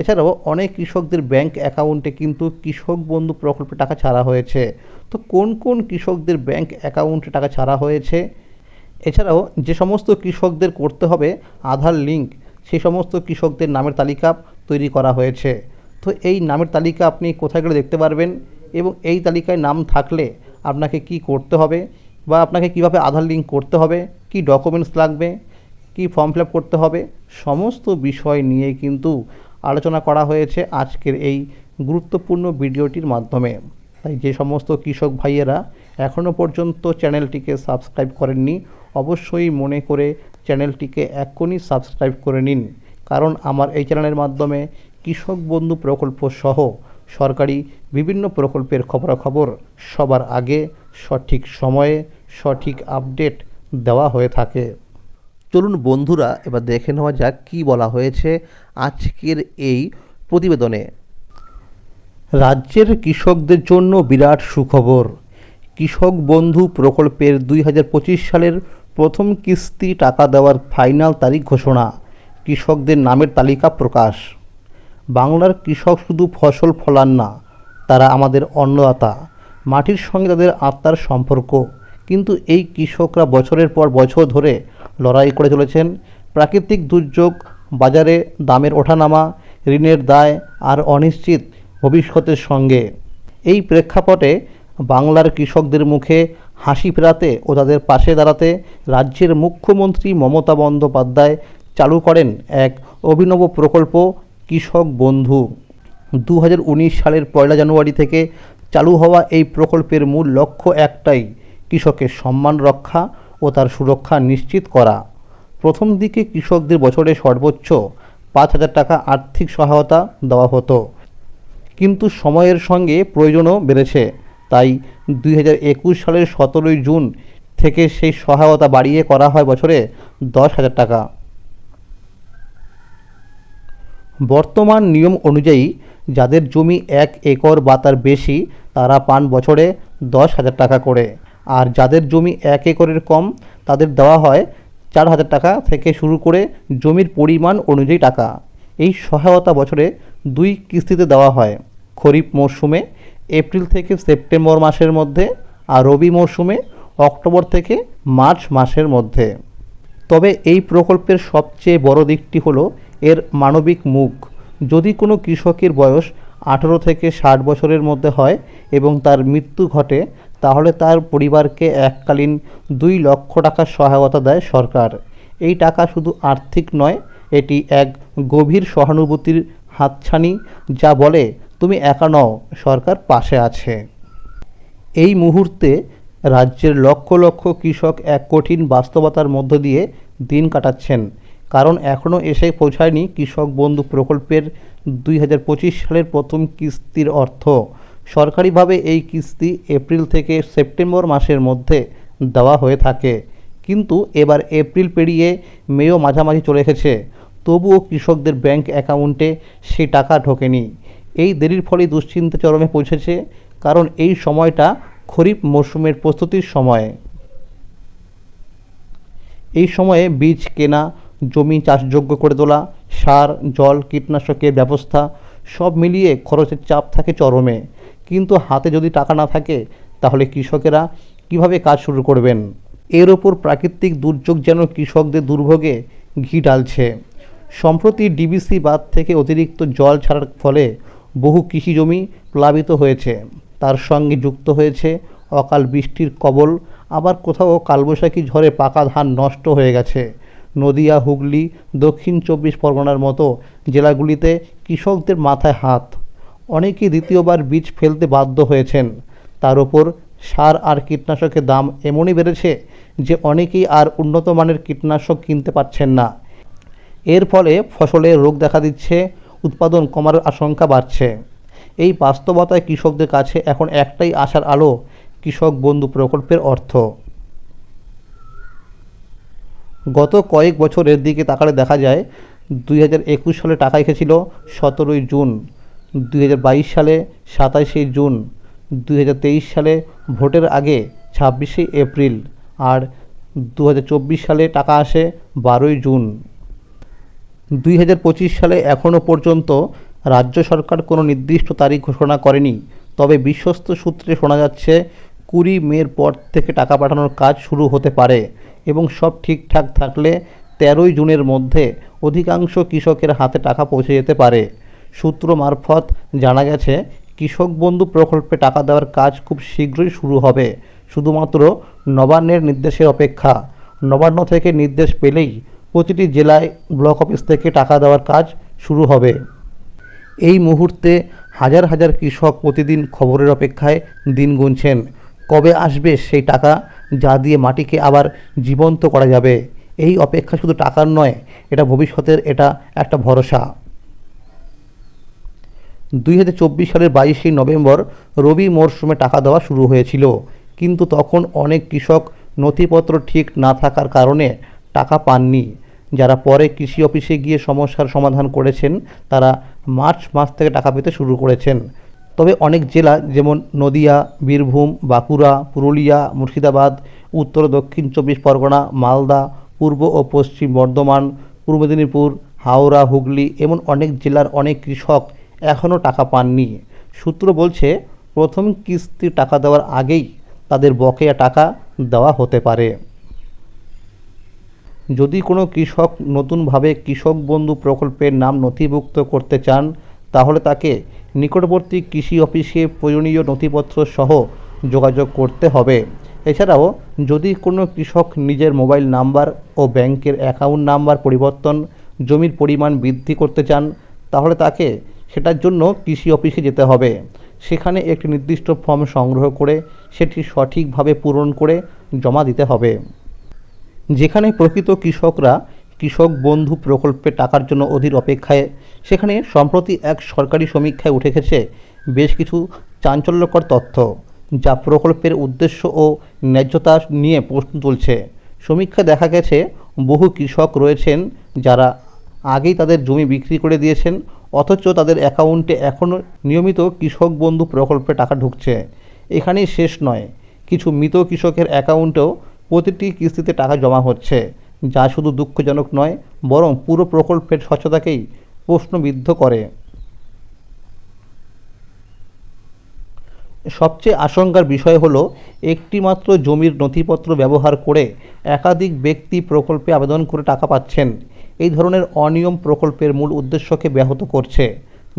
এছাড়াও অনেক কৃষকদের ব্যাংক অ্যাকাউন্টে কিন্তু কৃষক বন্ধু প্রকল্পে টাকা ছাড়া হয়েছে। তো কোন কোন কৃষকদের ব্যাংক অ্যাকাউন্টে টাকা ছাড়া হয়েছে? এছাড়াও যে সমস্ত কৃষকদের করতে হবে আধার লিঙ্ক, সেই সমস্ত কৃষকদের নামের তালিকা তৈরি করা হয়েছে। তো এই নামের তালিকা আপনি কোথায় গেলে দেখতে পারবেন এবং এই তালিকায় নাম থাকলে আপনাকে কি করতে হবে বা আপনাকে কীভাবে আধার লিঙ্ক করতে হবে, কি ডকুমেন্টস লাগবে, কি ফর্ম ফিল করতে হবে, সমস্ত বিষয় নিয়ে কিন্তু আলোচনা করা হয়েছে আজকের এই গুরুত্বপূর্ণ ভিডিওটির মাধ্যমে। তাই যে সমস্ত কৃষক ভাইয়েরা এখনও পর্যন্ত চ্যানেলটিকে সাবস্ক্রাইব করেননি, অবশ্যই মনে করে চ্যানেলটিকে এক্ষুনি সাবস্ক্রাইব করে নিন। কারণ আমার এই চ্যানেলের মাধ্যমে কৃষক বন্ধু প্রকল্প সহ সরকারি বিভিন্ন প্রকল্পের খবরাখবর সবার আগে সঠিক সময়ে সঠিক আপডেট দেওয়া হয়ে থাকে। চলুন বন্ধুরা, এবার দেখে নেওয়া যাক কী বলা হয়েছে আজকের এই প্রতিবেদনে। রাজ্যের কৃষকদের জন্য বিরাট সুখবর। কৃষক বন্ধু প্রকল্পের দুই হাজার পঁচিশ সালের প্রথম কিস্তি টাকা দেওয়ার ফাইনাল তারিখ ঘোষণা। কৃষকদের নামের তালিকা প্রকাশ। বাংলার কৃষক শুধু ফসল ফলান না, তারা আমাদের অন্নদাতা। মাটির সঙ্গে তাদের আত্মার সম্পর্ক। কিন্তু এই কৃষকরা বছরের পর বছর ধরে লড়াই করে চলেছেন। প্রাকৃতিক দুর্যোগ, বাজারে দামের ওঠানামা, ঋণের দায় আর অনিশ্চিত ভবিষ্যতের সঙ্গে। এই প্রেক্ষাপটে বাংলার কৃষকদের মুখে হাসি ফেরাতে ও তাদের পাশে দাঁড়াতে রাজ্যের মুখ্যমন্ত্রী মমতা বন্দ্যোপাধ্যায় চালু করেন এক অভিনব প্রকল্প, কৃষক বন্ধু। দু হাজার উনিশ সালের পয়লা জানুয়ারি থেকে চালু হওয়া এই প্রকল্পের মূল লক্ষ্য একটাই, কৃষকের সম্মান রক্ষা ও তার সুরক্ষা নিশ্চিত করা। প্রথম দিকে কৃষকদের বছরে সর্বোচ্চ পাঁচ হাজার টাকা আর্থিক সহায়তা দেওয়া হতো। কিন্তু সময়ের সঙ্গে প্রয়োজনও বেড়েছে। তাই দুই হাজার একুশ সালের সতেরোই জুন থেকে সেই সহায়তা বাড়িয়ে করা হয় বছরে দশ হাজার টাকা। বর্তমান নিয়ম অনুযায়ী যাদের জমি এক একর বা তার বেশি, তারা পান বছরে দশ হাজার টাকা করে। আর যাদের জমি এক একরের কম, তাদের দেওয়া হয় চার হাজার টাকা থেকে শুরু করে জমির পরিমাণ অনুযায়ী টাকা। এই সহায়তা বছরে দুই কিস্তিতে দেওয়া হয়। খরিফ মরশুমে, এপ্রিল থেকে সেপ্টেম্বর মাসের মধ্যে আর রবি মরশুমে, অক্টোবর থেকে মার্চ মাসের মধ্যে। তবে এই প্রকল্পের সবচেয়ে বড় দিকটি হলো এর মানবিক মুখ। যদি কোনো কৃষকের বয়স আঠেরো থেকে ষাট বছরের মধ্যে হয় এবং তার মৃত্যু ঘটে তাহলে তার পরিবারকে এককালীন দুই লক্ষ টাকার সহায়তা দেয় সরকার। এই টাকা শুধু আর্থিক নয়, এটি এক গভীর সহানুভূতির হাতছানি যা বলে, তুমি একা নও, সরকার পাশে আছে। এই মুহূর্তে রাজ্যের লক্ষ লক্ষ কৃষক এক কঠিন বাস্তবতার মধ্য দিয়ে দিন কাটাচ্ছেন। কারণ এখনও এসে পৌঁছায়নি কৃষক বন্ধু প্রকল্পের দুই হাজার পঁচিশ সালের প্রথম কিস্তির অর্থ। সরকারিভাবে এই কিস্তি এপ্রিল থেকে সেপ্টেম্বর মাসের মধ্যে দেওয়া হয়ে থাকে। কিন্তু এবার এপ্রিল পেরিয়ে মেও মাঝামাঝি চলে এসেছে। তবুও কৃষকদের ব্যাংক অ্যাকাউন্টে সে টাকা ঢোকেনি। এই দেরির ফলে দুশ্চিন্তা চরমে পৌঁছেছে, কারণ এই সময়টা খরিফ মরশুমের প্রস্তুতির সময়। এই সময়ে বীজ কেনা, জমি চাষযোগ্য করে তোলা, সার, জল, কীটনাশকের ব্যবস্থা সব মিলিয়ে খরচের চাপ থাকে চরমে। কিন্তু হাতে যদি টাকা না থাকে, তাহলে কৃষকেরা কীভাবে কাজ শুরু করবেন? এর ওপর প্রাকৃতিক দুর্যোগ যেন কৃষকদের দুর্ভোগে ঘি ঢালছে। সম্প্রতি ডিবিসি বাঁধ থেকে অতিরিক্ত জল ছাড়ার ফলে বহু কৃষি জমি প্লাবিত হয়েছে। তার সঙ্গে যুক্ত হয়েছে অকাল বৃষ্টির কবল, আবার কোথাও কালবৈশাখী ঝড়ে পাকা ধান নষ্ট হয়ে গেছে। নদিয়া, হুগলি, দক্ষিণ চব্বিশ পরগনার মতো জেলাগুলিতে কৃষকদের মাথায় হাত। অনেকেই দ্বিতীয়বার বীজ ফেলতে বাধ্য হয়েছেন। তার ওপর সার আর কীটনাশকের দাম এমনই বেড়েছে যে অনেকেই আর উন্নত মানের কীটনাশক কিনতে পারছেন না। এর ফলে ফসলে রোগ দেখা দিচ্ছে, উৎপাদন কমার আশঙ্কা বাড়ছে। এই বাস্তবতায় কৃষকদের কাছে এখন একটাই আশার আলো, কৃষক বন্ধু প্রকল্পের অর্থ। গত কয়েক বছরের দিকে তাকালে দেখা যায়, দুই হাজার একুশ সালে টাকা এসেছিল সতেরোই জুন। দুই হাজার বাইশ সালে সাতাশে জুন, দুই হাজার তেইশ সালে ভোটের আগে ছাব্বিশে এপ্রিল আর দু হাজার চব্বিশ সালে টাকা আসে বারোই জুন। দুই হাজার পঁচিশ সালে এখনও পর্যন্ত রাজ্য সরকার কোনো নির্দিষ্ট তারিখ ঘোষণা করেনি, তবে বিশ্বস্ত সূত্রে শোনা যাচ্ছে কুড়ি মের পর থেকে টাকা পাঠানোর কাজ শুরু হতে পারে এবং সব ঠিকঠাক থাকলে তেরোই জুনের মধ্যে অধিকাংশ কৃষকের হাতে টাকা পৌঁছে যেতে পারে। সূত্র মারফত জানা গেছে, কৃষক বন্ধু প্রকল্পে টাকা দেওয়ার কাজ খুব শীঘ্রই শুরু হবে। শুধুমাত্র নবান্নের নির্দেশের অপেক্ষা। নবান্ন থেকে নির্দেশ পেলেই প্রতিটি জেলায় ব্লক অফিস থেকে টাকা দেওয়ার কাজ শুরু হবে। এই মুহূর্তে হাজার হাজার কৃষক প্রতিদিন খবরের অপেক্ষায় দিন গুনছেন। কবে আসবে সেই টাকা যা দিয়ে মাটিকে আবার জীবন্ত করা যাবে? এই অপেক্ষা শুধু টাকার নয়, এটা ভবিষ্যতের এটা একটা ভরসা। দুই হাজার চব্বিশ সালের বাইশে নভেম্বর রবি মরশুমে টাকা দেওয়া শুরু হয়েছিল। কিন্তু তখন অনেক কৃষক নথিপত্র ঠিক না থাকার কারণে টাকা পাননি। যারা পরে কৃষি অফিসে গিয়ে সমস্যার সমাধান করেছেন, তারা মার্চ মাস থেকে টাকা পেতে শুরু করেছেন। তবে অনেক জেলা, যেমন নদিয়া, বীরভূম, বাঁকুড়া, পুরুলিয়া, মুর্শিদাবাদ, উত্তর, দক্ষিণ চব্বিশ পরগনা, মালদা, পূর্ব ও পশ্চিম বর্ধমান, পূর্ব মেদিনীপুর, হাওড়া, হুগলি, এমন অনেক জেলার অনেক কৃষক এখনও টাকা পাননি। সূত্র বলছে, প্রথম কিস্তি টাকা দেওয়ার আগেই তাদের বকেয়া টাকা দেওয়া হতে পারে। যদি কোনো কৃষক নতুনভাবে কৃষক বন্ধু প্রকল্পের নাম নথিভুক্ত করতে চান, তাহলে তাকে নিকটবর্তী কৃষি অফিসে প্রয়োজনীয় নথিপত্র সহ যোগাযোগ করতে হবে। এছাড়াও, যদি কোনো কৃষক নিজের মোবাইল নাম্বার ও ব্যাংকের অ্যাকাউন্ট নাম্বার পরিবর্তন, জমির পরিমাণ বৃদ্ধি করতে চান, তাহলে তাকে সেটার জন্য কৃষি অফিসে যেতে হবে। সেখানে একটি নির্দিষ্ট ফর্ম সংগ্রহ করে সেটি সঠিকভাবে পূরণ করে জমা দিতে হবে। যেখানে প্রকৃত কৃষকরা কৃষক বন্ধু প্রকল্পে টাকার জন্য অধীর অপেক্ষায়, সেখানে সম্প্রতি এক সরকারি সমীক্ষায় উঠে গেছে বেশ কিছু চাঞ্চল্যকর তথ্য, যা প্রকল্পের উদ্দেশ্য ও ন্যায্যতা নিয়ে প্রশ্ন তুলছে। সমীক্ষা দেখা গেছে, বহু কৃষক রয়েছেন যারা আগেই তাদের জমি বিক্রি করে দিয়েছেন অথচ তাদের অ্যাকাউন্টে এখনও নিয়মিত কৃষক বন্ধু প্রকল্পে টাকা ঢুকছে। এখানেই শেষ নয়, কিছু মৃত কৃষকের অ্যাকাউন্টেও প্রতিটি কিস্তিতে টাকা জমা হচ্ছে, যা শুধু দুঃখজনক নয়, বরং পুরো প্রকল্পের স্বচ্ছতাকেই প্রশ্নবিদ্ধ করে। সবচেয়ে আশঙ্কার বিষয় হলো, একটিমাত্র জমির নথিপত্র ব্যবহার করে একাধিক ব্যক্তি প্রকল্পে আবেদন করে টাকা পাচ্ছেন। এই ধরনের অনিয়ম প্রকল্পের মূল উদ্দেশ্যকে ব্যাহত করছে।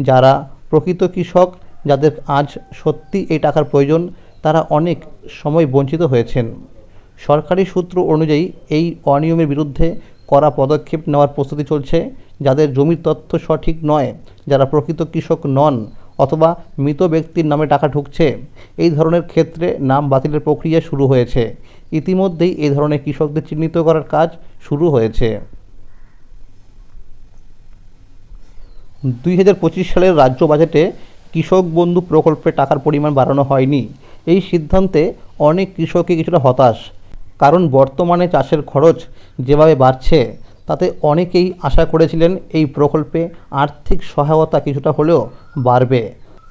যারা প্রকৃত কৃষক, যাদের আজ সত্যি এই টাকার প্রয়োজন, তারা অনেক সময় বঞ্চিত হয়েছেন। সরকারি সূত্র অনুযায়ী এই অনিয়মের বিরুদ্ধে কড়া পদক্ষেপ নেওয়ার প্রস্তুতি চলছে, যাদের জমির তথ্য সঠিক নয়, যারা প্রকৃত কৃষক নন অথবা মৃত ব্যক্তির নামে টাকা ঢুকছে, এই ধরনের ক্ষেত্রে নাম বাতিলের প্রক্রিয়া শুরু হয়েছে। ইতিমধ্যেই এই ধরনের কৃষকদের চিহ্নিত করার কাজ শুরু হয়েছে। দুই হাজার পঁচিশ সালের রাজ্য বাজেটে কৃষক বন্ধু প্রকল্পে টাকার পরিমাণ বাড়ানো হয়নি। এই সিদ্ধান্তে অনেক কৃষকই কিছুটা হতাশ। কারণ বর্তমানে চাষের খরচ যেভাবে বাড়ছে, তাতে অনেকেই আশা করেছিলেন এই প্রকল্পে আর্থিক সহায়তা কিছুটা হলেও বাড়বে।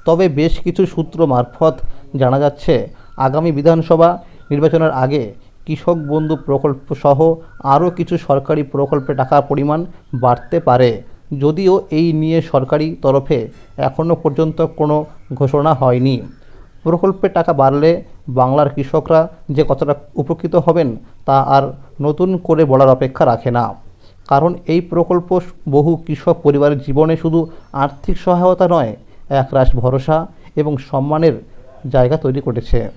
তবে বেশ কিছু সূত্র মারফত জানা যাচ্ছে, আগামী বিধানসভা নির্বাচনের আগে কৃষক বন্ধু প্রকল্প সহ আরও কিছু সরকারি প্রকল্পে টাকার পরিমাণ বাড়তে পারে। যদিও এই নিয়ে সরকারি তরফে এখনও পর্যন্ত কোনো ঘোষণা হয়নি। প্রকল্পে টাকা বাড়লে বাংলার কৃষকরা যে কতটা উপকৃত হবেন তা আর নতুন করে বলার অপেক্ষা রাখে না। কারণ এই প্রকল্প বহু কৃষক পরিবারের জীবনে শুধু আর্থিক সহায়তা নয়, একরাশ ভরসা এবং সম্মানের জায়গা তৈরি করেছে।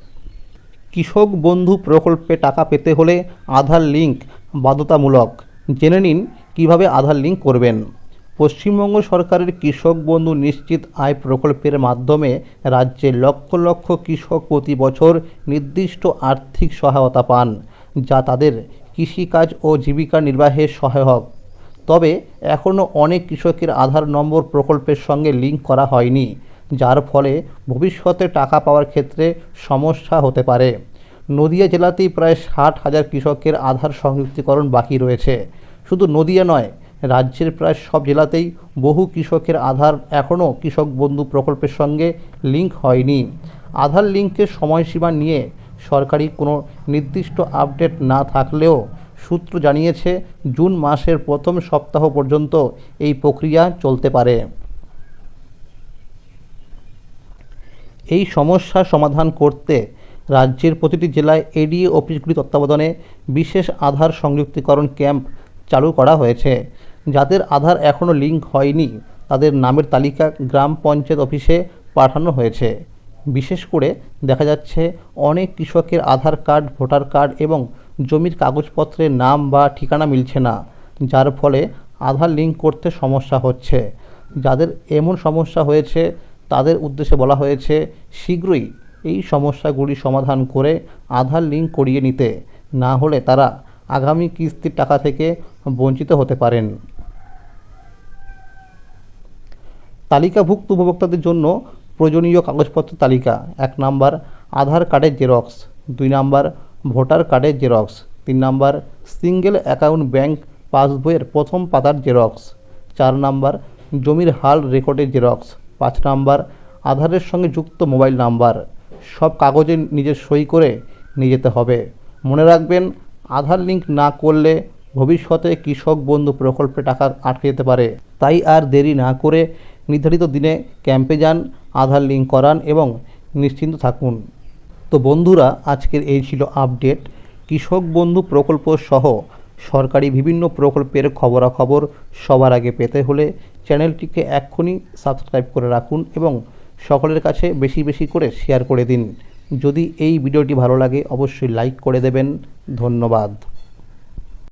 কৃষক বন্ধু প্রকল্পে টাকা পেতে হলে আধার লিঙ্ক বাধ্যতামূলক। জেনে নিন কীভাবে আধার লিঙ্ক করবেন। পশ্চিমবঙ্গ সরকারের কৃষক বন্ধু নিশ্চিত আয় প্রকল্পের মাধ্যমে রাজ্যে লক্ষ লক্ষ কৃষক প্রতি বছর নির্দিষ্ট আর্থিক সহায়তা পান, যা তাদের কৃষিকাজ ও জীবিকা নির্বাহে সহায়ক। তবে এখনও অনেক কৃষকের আধার নম্বর প্রকল্পের সঙ্গে লিঙ্ক করা হয়নি, যার ফলে ভবিষ্যতে টাকা পাওয়ার ক্ষেত্রে সমস্যা হতে পারে। নদিয়া জেলাতেই প্রায় ষাট হাজার কৃষকের আধার সংযুক্তিকরণ বাকি রয়েছে। শুধু নদিয়া নয় রাজ্যের প্রায় সব জেলাতেই বহু কৃষকের আধার এখনও কৃষক বন্ধু প্রকল্পের সঙ্গে লিঙ্ক হয়নি। আধার লিঙ্কের সময়সীমা নিয়ে সরকারি কোনো নির্দিষ্ট আপডেট না থাকলেও সূত্র জানিয়েছে, জুন মাসের প্রথম সপ্তাহ পর্যন্ত এই প্রক্রিয়া চলতে পারে। এই সমস্যার সমাধান করতে রাজ্যের প্রতিটি জেলায় এডিএ অফিসগুলি তত্ত্বাবধানে বিশেষ আধার সংযুক্তিকরণ ক্যাম্প চালু করা হয়েছে। যাদের আধার এখনও লিঙ্ক হয়নি, তাদের নামের তালিকা গ্রাম পঞ্চায়েত অফিসে পাঠানো হয়েছে। বিশেষ করে দেখা যাচ্ছে অনেক কৃষকের আধার কার্ড, ভোটার কার্ড এবং জমির কাগজপত্রের নাম বা ঠিকানা মিলছে না, যার ফলে আধার লিঙ্ক করতে সমস্যা হচ্ছে। যাদের এমন সমস্যা হয়েছে, তাদের উদ্দেশ্যে বলা হয়েছে, শীঘ্রই এই সমস্যাগুলি সমাধান করে আধার লিঙ্ক করিয়ে নিতে, না হলে তারা আগামী কিস্তির টাকা থেকে বঞ্চিত হতে পারেন। তালিকাভুক্ত উপভোক্তাদের জন্য প্রয়োজনীয় কাগজপত্র তালিকা, এক নাম্বার আধার কার্ডের জেরক্স, দুই নাম্বার ভোটার কার্ডের জেরক্স, তিন নাম্বার সিঙ্গেল অ্যাকাউন্ট ব্যাংক পাসবইয়ের প্রথম পাতার জেরক্স, চার নাম্বার জমির হাল রেকর্ডের জেরক্স, পাঁচ নাম্বার আধারের সঙ্গে যুক্ত মোবাইল নাম্বার, সব কাগজে নিজের সই করে নিয়ে যেতে হবে। মনে রাখবেন, আধার লিঙ্ক না করলে ভবিষ্যতে কৃষক বন্ধু প্রকল্পে টাকা আটকে যেতে পারে। তাই আর দেরি না করে নির্ধারিত দিনে ক্যাম্পে যান, আধার লিঙ্ক করান এবং নিশ্চিন্ত থাকুন। তো বন্ধুরা, আজকের এই ছিল আপডেট। কৃষক বন্ধু প্রকল্প সহ সরকারি বিভিন্ন প্রকল্পের খবরাখবর সবার আগে পেতে হলে চ্যানেলটিকে এক্ষুনি সাবস্ক্রাইব করে রাখুন এবং সকলের কাছে বেশি বেশি করে শেয়ার করে দিন। যদি এই ভিডিওটি ভালো লাগে, অবশ্যই লাইক করে দেবেন। ধন্যবাদ।